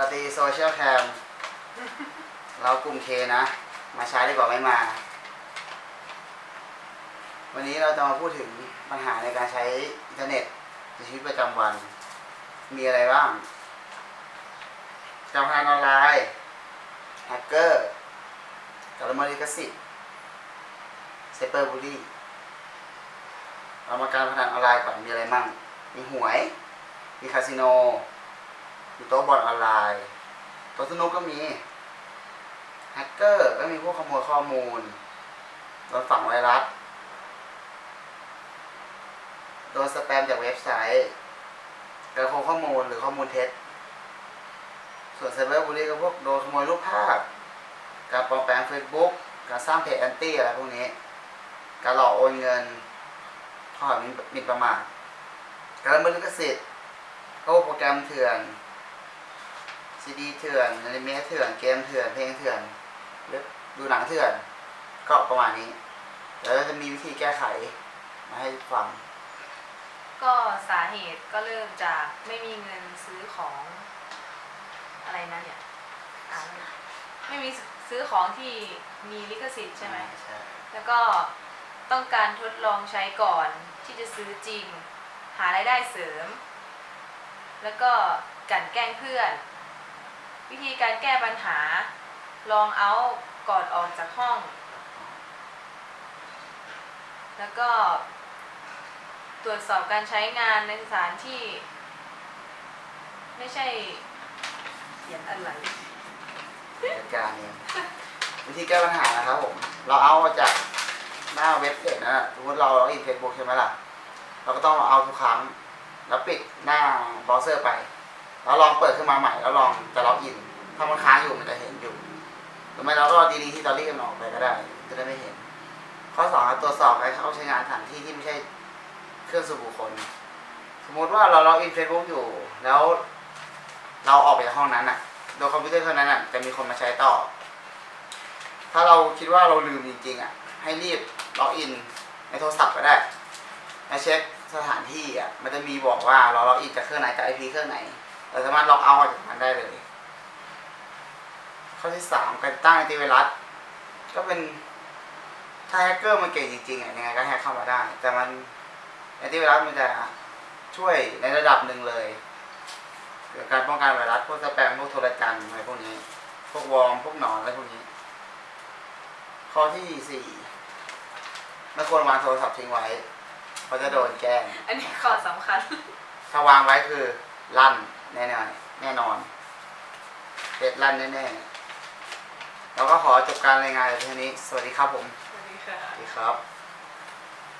วัสดีโซเชียลแคมเรากลุ่มเคนะ มาใช้ดีกว่าไม่มา วันนี้เราจะมาพูดถึงปัญหาในการใช้อินเทอร์เน็ตในชีวิตประจำวัน มีอะไรบ้างการพนันออนไลน์แฮกเกอร์การละเมิดลิขสิทธิ์ไซเบอร์บูลลี่เรามาการพนันออนไลน์ก่อนมีอะไรบ้างมีหวย มีคาสิโน มีโต๊ะบอลออนไลน์โต๊ะสนุกก็มีแฮกเกอร์ก็มีพวกขโมยข้อมูลโดนฝังไวรัสโดนสแปมจากเว็บไซต์การโกงข้อมูลหรือข้อมูลเท็จ ส่วนไซเบอร์บูลลี่ก็พวกโดนขโมยรูปภาพ การปลอมแปลง Facebook การสร้างเพจแอนตี้อะไรพวกนี้ การหลอกโอนเงินข้อหามิ่นประมาทการละเมิดลิขสิทธิ์พวกโปรแกรมเถื่อน ซีดีเถื่อนอนิเมะเถื่อนเกมเถื่อนเพลงเถื่อนหรือดูหนังเถื่อนก็ประมาณนี้แล้วเราจะมีวิธีแก้ไขมาให้ฟัง ก็สาเหตุก็เริ่มจากไม่มีเงินซื้อของอะไรนะเนี่ยอ่านไม่ไม่มีซื้อของที่มีลิขสิทธิ์ใช่ไหม ใช่ แล้วก็ต้องการทดลองใช้ก่อนที่จะซื้อจริง หารายได้เสริม แล้วก็กลันแกล้งเพื่อน วิธีการแก้ปัญหา ลองเอาก่อนออกจากห้อง แล้วก็ตรวจสอบการใช้งานในสถานที่ ไม่ใช่เขียนอะไร จัดการเองวิธีแก้ปัญหานะครับผม เราเอาจากหน้าเว็บเพจนะสมมติเราเราอินเฟซบุ๊กใช่ไหมล่ะ เราก็ต้องเอาทุกครั้ง แล้วปิดหน้าเบราว์เซอร์ไป แล้วลองเปิดขึ้นมาใหม่แล้วลองจะล็อกอิน ถ้ามันค้างอยู่มันจะเห็นอยู่หรือไม่เราก็ดีดีที่ตอรี่กันออกไปก็ได้ จะได้ไม่เห็น ข้อสองครับตรวจสอบการเข้าใช้งานสถานที่ที่ไม่ใช่เครื่องส่วนบุคคล สมมติว่าเราล็อกอินเฟซบุ๊กอยู่ แล้ว เราออกไปจากห้องนั้นอะโดยคอมพิวเตอร์เครื่องนั้นอะจะมีคนมาใช้ต่อ ถ้าเราคิดว่าเราลืมจริงๆอะให้รีบล็อกอินในโทรศัพท์ก็ได้มาเช็คสถานที่อะมันจะมีบอกว่าเราล็อกอินจากเครื่องไหนจากไอพีเครื่องไหน เราสามารถล็อกเอาท์ออกจากมันได้เลย ข้อที่สามการตั้งแอนติไวรัสก็เป็นถ้าแฮกเกอร์มันเก่งจริงๆอะยังไงก็แฮกเข้ามาได้ แต่มันแอนติไวรัสมันจะช่วยในระดับหนึ่งเลยเกี่ยวกับการป้องกันไวรัสพวกสแปมพวกโทรจันทร์อะไรพวกนี้ พวกวอร์มพวกหนอนอะไรพวกนี้ ข้อที่สี่ไม่ควรวางโทรศัพท์ทิ้งไว้เพราะจะโดนแกล้งอันนี้ข้อสำคัญ ถ้าวางไว้คือลั่นแน่นอนแน่นอนเด็ดลั่นแน่ๆเราก็ขอจบการรายงานในเพียงนี้ สวัสดีครับผม สวัสดีค่ะ สวัสดีครับ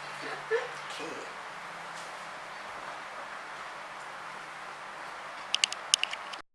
โอเค